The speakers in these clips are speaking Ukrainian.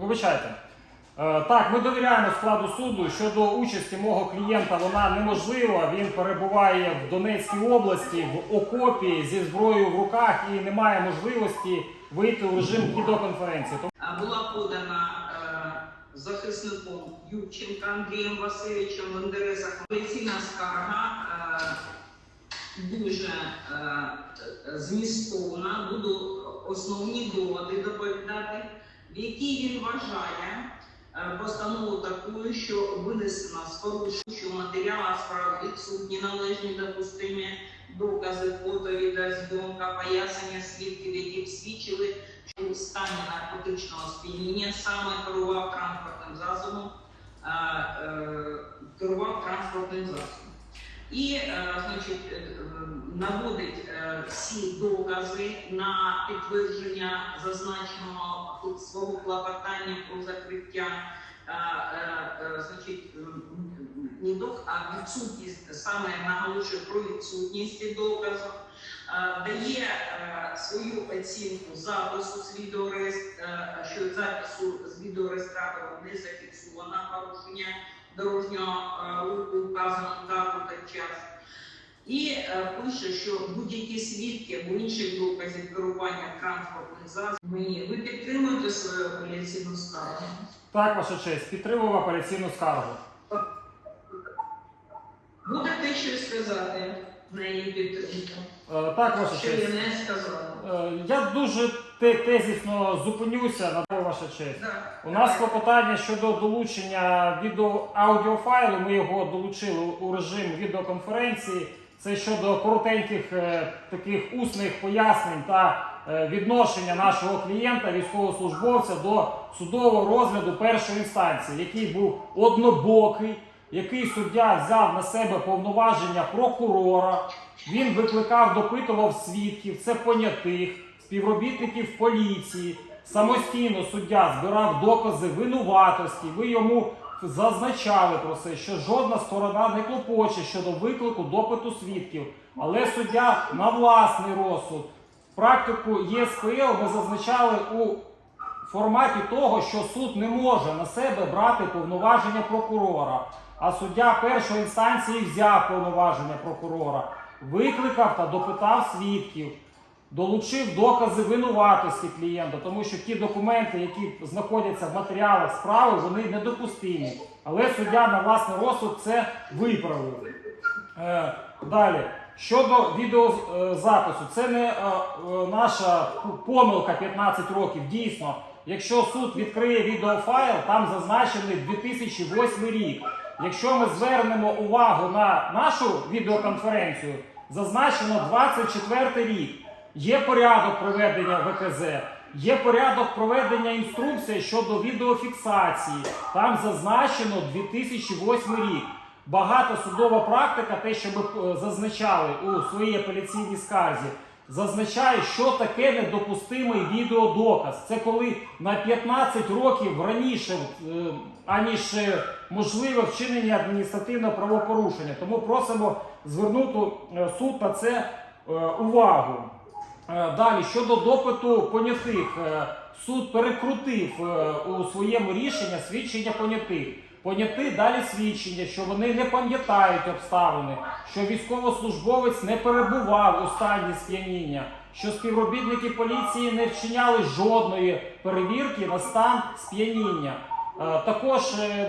вибачайте. Е, Так, ми довіряємо складу суду щодо участі мого клієнта. Вона неможлива. Він перебуває в Донецькій області в окопі зі зброєю в руках і не має можливості вийти у режим відеоконференції. Була подана е, захисником Юрченка Андрієм Васильовичем в інтересах апеляційна скарга е, дуже е, змістовна. Буду основні доводи доповідати, в якій він вважає е, постанову такою, що винесена з в матеріалах справ відсутні належні допустимі докази, фото, відеозйомка, пояснення свідків, які б свідчили, що у стані наркотичного сп'яніння саме керував транспортним засобом, е, е, керував транспортним засобом. І значить, наводить е, всі докази на підтвердження зазначеного свого клопотання про закриття. е, е, Значить, не док, а відсутність саме наголошую про відсутність доказу. Дає свою оцінку запису з е, що запису з відеореєстратора не зафіксовано порушення дорожнього руху вказану дату та час. І е, пише, що будь-які свідки або інших доказів керування транспортним засобом. Ви підтримуєте свою апеляційну скаргу? так, ваша честь, підтримую апеляційну скаргу. Будете щось сказати на її підтримку? Е, Так, ваша Що я не сказала? Е, Я дуже тезісно зупинюся на те, ваша честь. Так. У нас клопотання щодо долучення відео аудіофайлу. Ми його долучили у режим відеоконференції. Це щодо коротеньких е, таких усних пояснень та е, відношення нашого клієнта, військовослужбовця до судового розгляду першої інстанції, який був однобокий, який суддя взяв на себе повноваження прокурора. Він викликав, допитував свідків, це понятих, співробітників поліції. Самостійно суддя збирав докази винуватості. Ви йому зазначали про це, що жодна сторона не клопоче щодо виклику допиту свідків. Але суддя на власний розсуд. Практику ЄСПЛ ми зазначали у форматі того, що суд не може на себе брати повноваження прокурора. А суддя першої інстанції взяв повноваження прокурора, викликав та допитав свідків, долучив докази винуватості клієнта, тому що ті документи, які знаходяться в матеріалах справи, вони недопустимі. Але суддя на власний розсуд це виправив. Е, Далі. Щодо відеозапису, це не е, е, наша помилка 15 років. Дійсно, якщо суд відкриє відеофайл, там зазначений 2008 рік. Якщо ми звернемо увагу на нашу відеоконференцію, зазначено 24 рік. Є порядок проведення ВКЗ, є порядок проведення інструкції щодо відеофіксації. Там зазначено 2008 рік. Багата судова практика, те, що ми е, зазначали у своїй апеляційній скарзі, зазначає, що таке недопустимий відеодоказ. Це коли на 15 років раніше, е, аніж е, можливе вчинення адміністративного правопорушення. Тому просимо звернути суд на це увагу. Е, Далі щодо допиту понятих, Е, суд перекрутив е, у своєму рішенні свідчення понятих. Поняти далі свідчення, що вони не пам'ятають обставини, що військовослужбовець не перебував у стані сп'яніння, що співробітники поліції не вчиняли жодної перевірки на стан сп'яніння. Також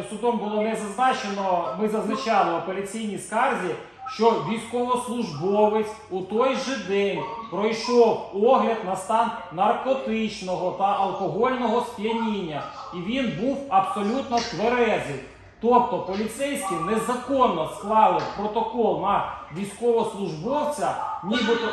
судом було не зазначено, ми зазначали в апеляційній скарзі, що військовослужбовець у той же день пройшов огляд на стан наркотичного та алкогольного сп'яніння, і він був абсолютно тверезий. Тобто поліцейські незаконно склали протокол на військовослужбовця, нібито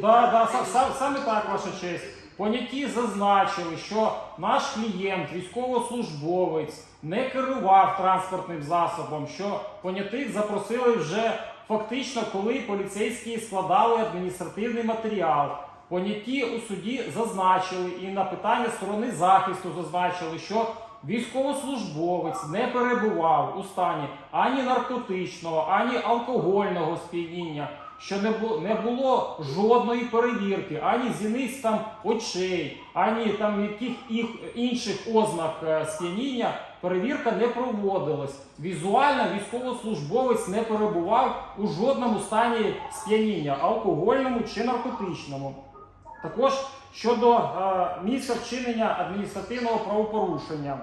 Да, да, са- са- саме так, ваша честь. Поняті зазначили, що наш клієнт, військовослужбовець, не керував транспортним засобом, що понятих запросили вже фактично, коли поліцейські складали адміністративний матеріал. Поняті у суді зазначили і на питання сторони захисту зазначили, що військовослужбовець не перебував у стані ані наркотичного, ані алкогольного сп'яніння. Що не було, не було жодної перевірки, ані зіниць там очей, ані там яких їх інших ознак е, сп'яніння. Перевірка не проводилась. Візуально військовослужбовець не перебував у жодному стані сп'яніння, алкогольному чи наркотичному. Також щодо е, місця вчинення адміністративного правопорушення.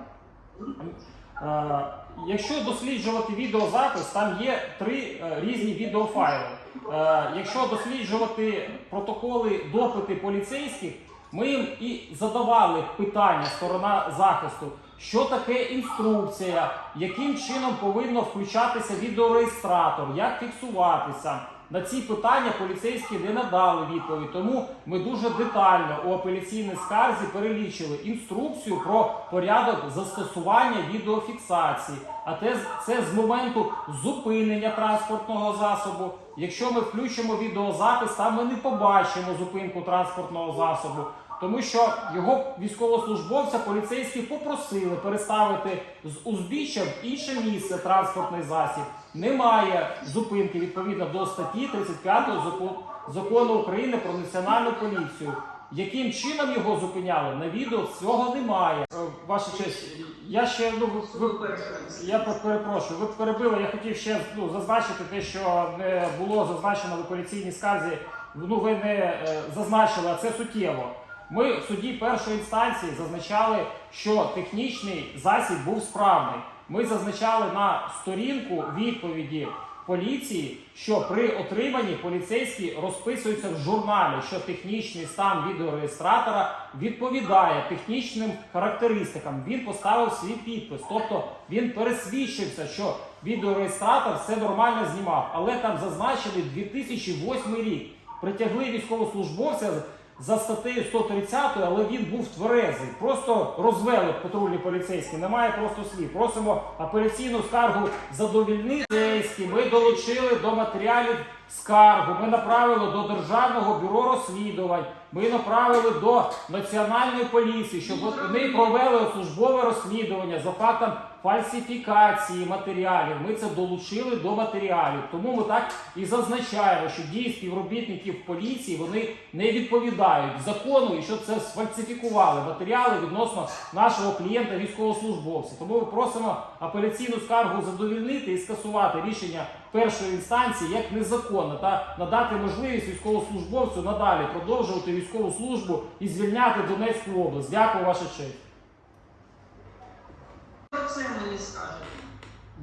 Е, Якщо досліджувати відеозапис, там є три е, різні відеофайли. Е, Якщо досліджувати протоколи допити поліцейських, ми їм і задавали питання сторона захисту, що таке інструкція, яким чином повинно включатися відеореєстратор, як фіксуватися. На ці питання поліцейські не надали відповідь, тому ми дуже детально у апеляційній скарзі перелічили інструкцію про порядок застосування відеофіксації. А те це з моменту зупинення транспортного засобу. Якщо ми включимо відеозапис, там ми не побачимо зупинку транспортного засобу. Тому що його військовослужбовця поліцейські попросили переставити з узбіччя в інше місце транспортний засіб. Немає зупинки відповідно до статті 35 закону, України про національну поліцію. Яким чином його зупиняли? На відео цього немає. Е, Ваша честь, я ще ну ви- ви, я пер- перепрошую, ви перебили. Я хотів ще ну, зазначити те, що не було зазначено в апеляційній скарзі. Ну ви не е, зазначили, а це суттєво. Ми в суді першої інстанції зазначали, що технічний засіб був справний. Ми зазначали на сторінку відповіді поліції, що при отриманні поліцейські розписуються в журналі, що технічний стан відеореєстратора відповідає технічним характеристикам. Він поставив свій підпис, тобто він пересвідчився, що відеореєстратор все нормально знімав, але там зазначили 2008 рік. Притягли військовослужбовця за статтею 130, але він був тверезий. Просто розвели патрульні поліцейські. Немає просто слів. Просимо апеляційну скаргу задовільнити. Ми долучили до матеріалів скаргу. Ми направили до Державного бюро розслідувань. Ми направили до національної поліції, щоб вони провели службове розслідування за фактом фальсифікації матеріалів. Ми це долучили до матеріалів. Тому ми так і зазначаємо, що дії співробітників поліції вони не відповідають закону і що це сфальсифікували матеріали відносно нашого клієнта військовослужбовця. Тому ми просимо апеляційну скаргу задовільнити і скасувати рішення першої інстанції як незаконне та надати можливість військовослужбовцю надалі продовжувати військову службу і звільняти Донецьку область. Дякую, ваша честь. Про це мені скажете.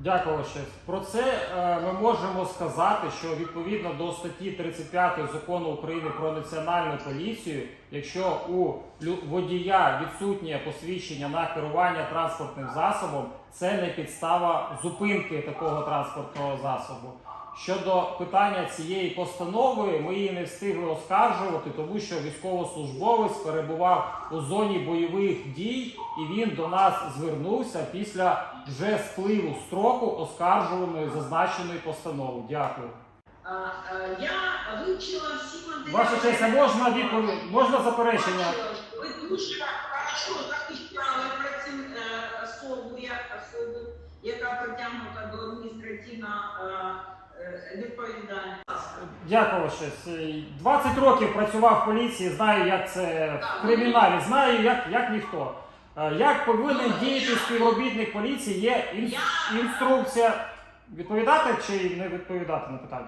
Дякую, честь. Про це е, ми можемо сказати, що відповідно до статті 35 закону України про національну поліцію, якщо у водія відсутнє посвідчення на керування транспортним засобом, це не підстава зупинки такого транспортного засобу. Щодо питання цієї постанови, ми її не встигли оскаржувати, тому що військовослужбовець перебував у зоні бойових дій, і він до нас звернувся після вже спливу строку оскаржуваної зазначеної постанови. Дякую. Е, Я вивчила всі матеріали. Ваша честь, а можна відповідь? Можна заперечення? Ви дуже хорошо захищали працю е, особу, як особу, яка притягнута до адміністративної е. Дякую. Е, 20 років працював в поліції, знаю, як це в криміналі, знаю, як, як ніхто. Е, Як повинен діяти співробітник поліції, є інструкція. Відповідати чи не відповідати на питання?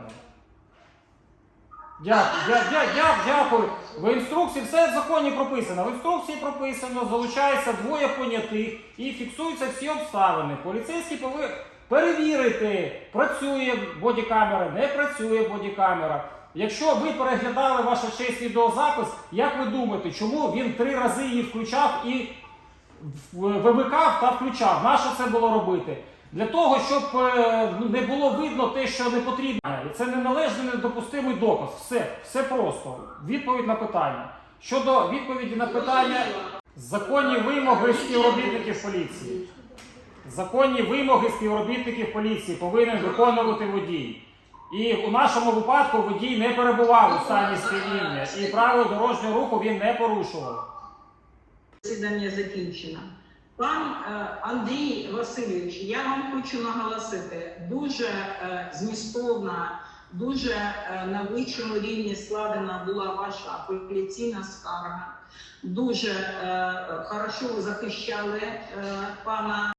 Дякую, дя, дя, дя, дякую. В інструкції все в законі прописано. В інструкції прописано, залучається двоє понятих і фіксуються всі обставини. Поліцейський повинен перевірити, працює бодікамера, не працює бодікамера. Якщо ви переглядали ваша честь відеозапис, як ви думаєте, чому він три рази її включав і вимикав та включав? Нащо це було робити? Для того, щоб е, не було видно те, що не потрібно. Це неналежний недопустимий доказ. Все, все просто. Відповідь на питання. Щодо відповіді на питання, законні вимоги співробітників поліції. Законні вимоги співробітників поліції повинен виконувати водій. І у нашому випадку водій не перебував у стані сп'яніння, і правил дорожнього руху він не порушував. Засідання закінчено. Пан е, Андрій Васильович, я вам хочу наголосити, дуже е, змістовна Дуже е, на вищому рівні складена була ваша апеляційна скарга. Дуже хорошо захищали пана